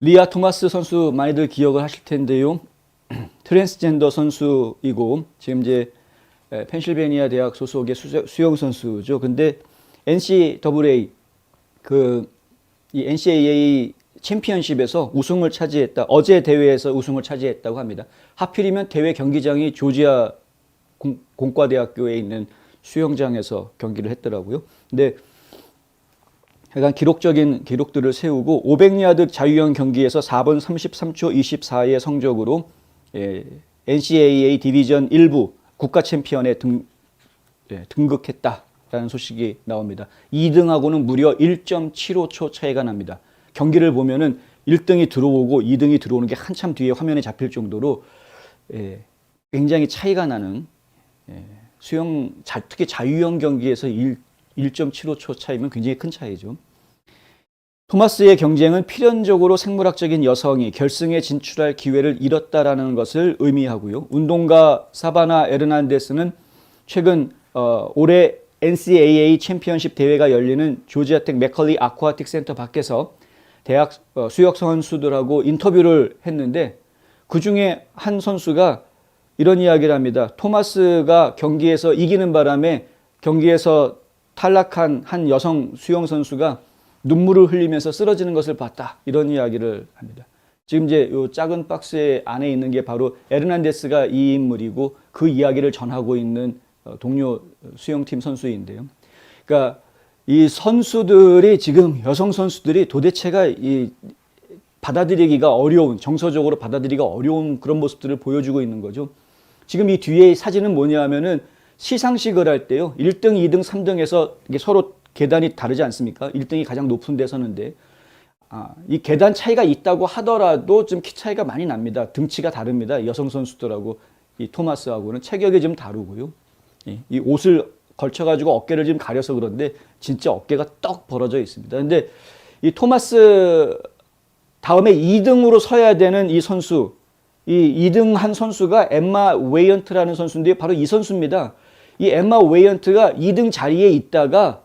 리아 토마스 선수 많이들 기억을 하실 텐데요. 트랜스젠더 선수이고 지금 이제 에, 펜실베니아 대학 소속의 수- 수영 선수죠. 근데 NCAA 그 이 NCAA 챔피언십에서 우승을 차지했다. 어제 대회에서 우승을 차지했다고 합니다. 하필이면 대회 경기장이 조지아 공, 공과대학교에 있는 수영장에서 경기를 했더라고요. 근데 약간 기록적인 기록들을 세우고 500야드 자유형 경기에서 4분 33초 24의 성적으로 예, NCAA 디비전 1부 국가 챔피언에 등, 예, 등극했다라는 소식이 나옵니다. 2등하고는 무려 1.75초 차이가 납니다. 경기를 보면은 1등이 들어오고 2등이 들어오는 게 한참 뒤에 화면에 잡힐 정도로 예, 굉장히 차이가 나는 예, 수영 자, 특히 자유형 경기에서 1, 1.75초 차이면 굉장히 큰 차이죠. 토마스의 경쟁은 필연적으로 생물학적인 여성이 결승에 진출할 기회를 잃었다라는 것을 의미하고요. 운동가 사바나 에르난데스는 최근 어, 올해 NCAA 챔피언십 대회가 열리는 조지아텍 맥컬리 아쿠아틱 센터 밖에서 대학 어, 수역 선수들하고 인터뷰를 했는데 그 중에 한 선수가 이런 이야기를 합니다. 토마스가 경기에서 이기는 바람에 경기에서 탈락한 한 여성 수영 선수가 눈물을 흘리면서 쓰러지는 것을 봤다. 이런 이야기를 합니다. 지금 이제 요 작은 박스 안에 있는 게 바로 에르난데스가 이 인물이고 그 이야기를 전하고 있는 어, 동료 수영팀 선수인데요. 그러니까 이 선수들이 지금 여성 선수들이 도대체가 이 받아들이기가 어려운 정서적으로 받아들이기가 어려운 그런 모습들을 보여주고 있는 거죠. 지금 이 뒤에 사진은 뭐냐면은 시상식을 할 때요. 1등, 2등, 3등에서 이게 서로 계단이 다르지 않습니까? 1등이 가장 높은 데 서는데 아, 이 계단 차이가 있다고 하더라도 좀 키 차이가 많이 납니다. 등치가 다릅니다. 여성 선수들하고 이 토마스하고는 체격이 좀 다르고요. 이, 이 옷을 걸쳐가지고 어깨를 좀 가려서 그런데 진짜 어깨가 떡 벌어져 있습니다. 근데 이 토마스 다음에 2등으로 서야 되는 이 선수, 이 2등 한 선수가 엠마 웨이언트라는 선수인데 바로 이 선수입니다. 이 엠마 웨이언트가 2등 자리에 있다가 예,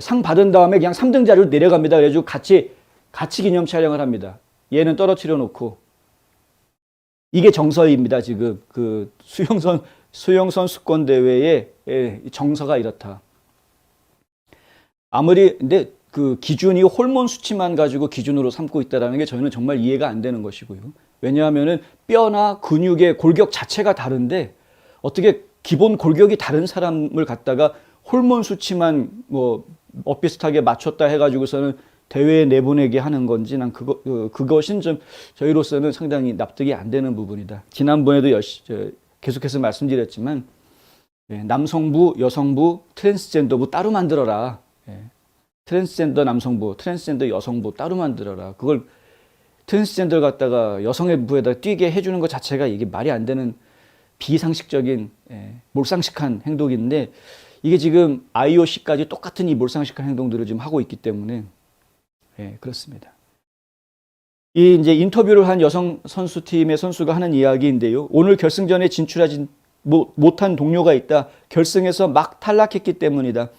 상 받은 다음에 그냥 3등 자리로 내려갑니다. 그래가지고 같이 같이 기념 촬영을 합니다. 얘는 떨어뜨려 놓고 이게 정서입니다. 지금 그 수영선 수영 선 수권 대회의 예, 정서가 이렇다. 아무리 근데 그 기준이 호르몬 수치만 가지고 기준으로 삼고 있다라는 게 저희는 정말 이해가 안 되는 것이고요. 왜냐하면은 뼈나 근육의 골격 자체가 다른데 어떻게 기본 골격이 다른 사람을 갖다가 호르몬 수치만 뭐 엇비슷하게 맞췄다 해가지고서는 대회에 내보내게 하는 건지 난 그거 그, 그것은 좀 저희로서는 상당히 납득이 안 되는 부분이다. 지난번에도 여시, 저, 계속해서 말씀드렸지만 예, 남성부, 여성부, 트랜스젠더부 따로 만들어라. 예. 트랜스젠더 남성부, 트랜스젠더 여성부 따로 만들어라. 그걸 트랜스젠더 갖다가 여성의 부에다 뛰게 해주는 것 자체가 이게 말이 안 되는 비상식적인 예, 몰상식한 행동인데 이게 지금 IOC까지 똑같은 이 몰상식한 행동들을 지금 하고 있기 때문에 예, 그렇습니다. 이 이제 인터뷰를 한 여성 선수팀의 선수가 하는 이야기인데요. 오늘 결승전에 진출하지 못- 못한 동료가 있다. 결승에서 막 탈락했기 때문이다.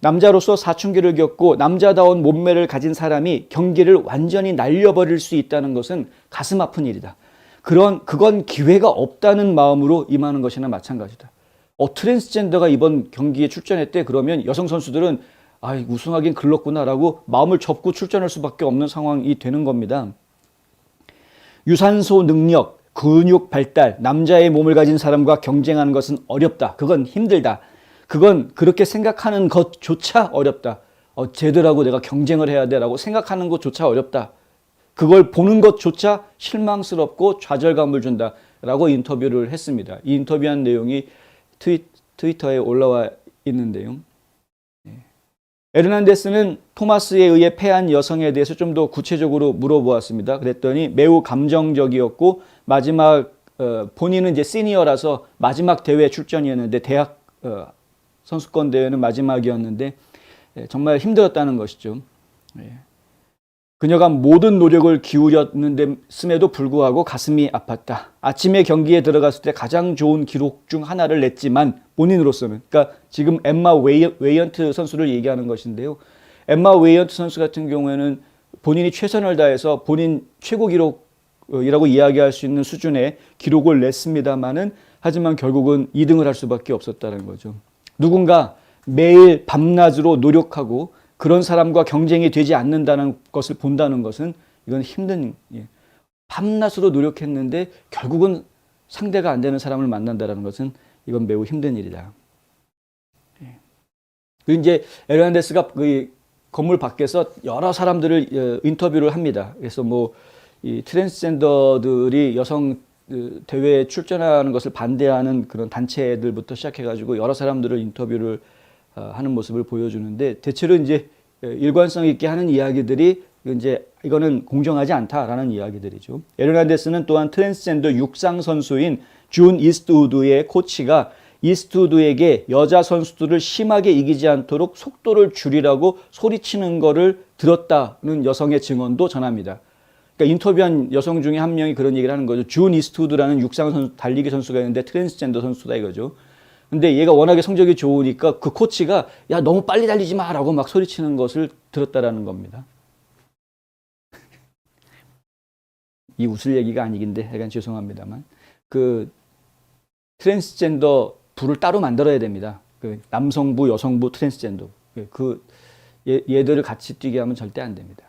남자로서 사춘기를 겪고 남자다운 몸매를 가진 사람이 경기를 완전히 날려버릴 수 있다는 것은 가슴 아픈 일이다. 그런 그건 기회가 없다는 마음으로 임하는 것이나 마찬가지다. 어 트랜스젠더가 이번 경기에 출전했대 그러면 여성 선수들은 아 우승하긴 글렀구나라고 마음을 접고 출전할 수밖에 없는 상황이 되는 겁니다. 유산소 능력, 근육 발달, 남자의 몸을 가진 사람과 경쟁하는 것은 어렵다. 그건 힘들다. 그건 그렇게 생각하는 것조차 어렵다. 어, 쟤들하고 내가 경쟁을 해야 돼라고 생각하는 것조차 어렵다. 그걸 보는 것조차 실망스럽고 좌절감을 준다라고 인터뷰를 했습니다. 이 인터뷰한 내용이 트위, 트위터에 올라와 있는데요. 에르난데스는 토마스에 의해 패한 여성에 대해서 좀 더 구체적으로 물어보았습니다. 그랬더니 매우 감정적이었고 마지막 어, 본인은 이제 시니어라서 마지막 대회 출전이었는데 대학 어, 선수권 대회는 마지막이었는데 예, 정말 힘들었다는 것이죠. 예. 그녀가 모든 노력을 기울였는데 씀에도 불구하고 가슴이 아팠다. 아침에 경기에 들어갔을 때 가장 좋은 기록 중 하나를 냈지만 본인으로서는 그러니까 지금 엠마 웨이, 웨이언트 선수를 얘기하는 것인데요. 엠마 웨이언트 선수 같은 경우에는 본인이 최선을 다해서 본인 최고 기록이라고 이야기할 수 있는 수준의 기록을 냈습니다마는 하지만 결국은 2등을 할 수밖에 없었다는 거죠. 누군가 매일 밤낮으로 노력하고 그런 사람과 경쟁이 되지 않는다는 것을 본다는 것은 이건 힘든 예. 밤낮으로 노력했는데 결국은 상대가 안 되는 사람을 만난다는 것은 이건 매우 힘든 일이다. 예. 그리고 이제 에르난데스가 그 건물 밖에서 여러 사람들을 어, 인터뷰를 합니다. 그래서 뭐 이 트랜스젠더들이 여성 그 대회에 출전하는 것을 반대하는 그런 단체들부터 시작해가지고 여러 사람들을 인터뷰를 어, 하는 모습을 보여주는데 대체로 이제 일관성 있게 하는 이야기들이 이제 이거는 공정하지 않다라는 이야기들이죠. 에르난데스는 또한 트랜스젠더 육상 선수인 준 이스트우드의 코치가 이스트우드에게 여자 선수들을 심하게 이기지 않도록 속도를 줄이라고 소리치는 거를 들었다는 여성의 증언도 전합니다. 그러니까 인터뷰한 여성 중에 한 명이 그런 얘기를 하는 거죠. 준 이스트우드라는 육상 선수, 달리기 선수가 있는데 트랜스젠더 선수다 이거죠. 근데 얘가 워낙에 성적이 좋으니까 그 코치가 야 너무 빨리 달리지 마라고 막 소리치는 것을 들었다라는 겁니다. 이 웃을 얘기가 아니긴데 약간 죄송합니다만 그 트랜스젠더 부를 따로 만들어야 됩니다. 그 남성부, 여성부, 트랜스젠더 그 얘, 얘들을 같이 뛰게 하면 절대 안 됩니다.